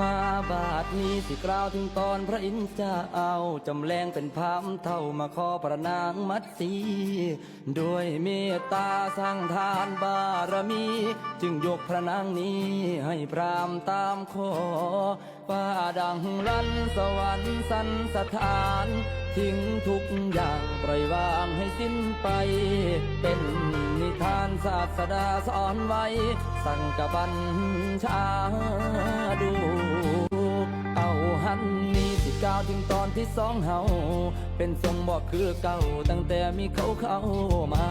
มาบาทนี้สิกล่าวถึงตอนพระอินทร์จ้าเอาจำแรงเป็นพามเท่ามาขอประนางมัดสีด้วยเมตตาสร้างทานบารมี จึงยกพระนางนี้ให้พรามตามขอฟ้าดังลันสวรรค์สันสถานทิ้งทุกอย่างปล่อยวางให้สิ้นไป เป็นนิทานศาสดาสอนไว้ สั่งกับัญชาดู หันนี้สิก้าวถึงตอนที่สองเฮาเป็นทรงบอกคือเก่าตั้งแต่มีเขาเข้ามา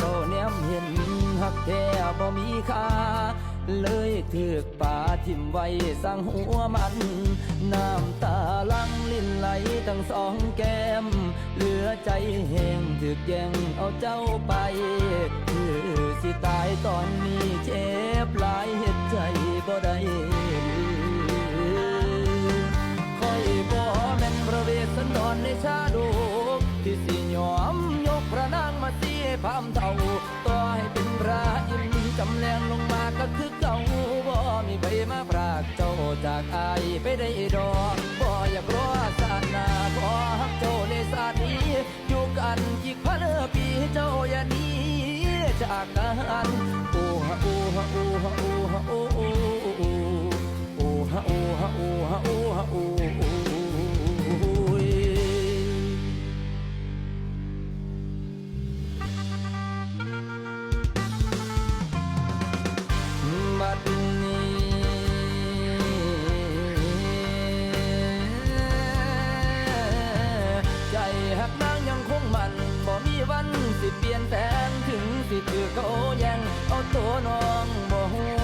ก็แนมเห็นหักแท้บ่มีค่าเลยถือกป่าทิ่มไว้สร้างหัวมัน น้ำตาลังลิ้นไหลทั้งสองแก้ม เหลือใจแห้งถึกแย่งเอาเจ้าไป คือสิตายตอ ลงมาก็คือเก่าบ่มีใบมาพรากเจ้าจากอายไปได้ดอกบ่อยากรอศาสนาขอฮักเจ้าในสาสตร์นี้อยู่กันอีกพันปีเจ้าอย่านี้จากกันโอ้ฮะโอ้ฮะโอ้ฮะ ยังเอาตัวน้องบ่ฮู้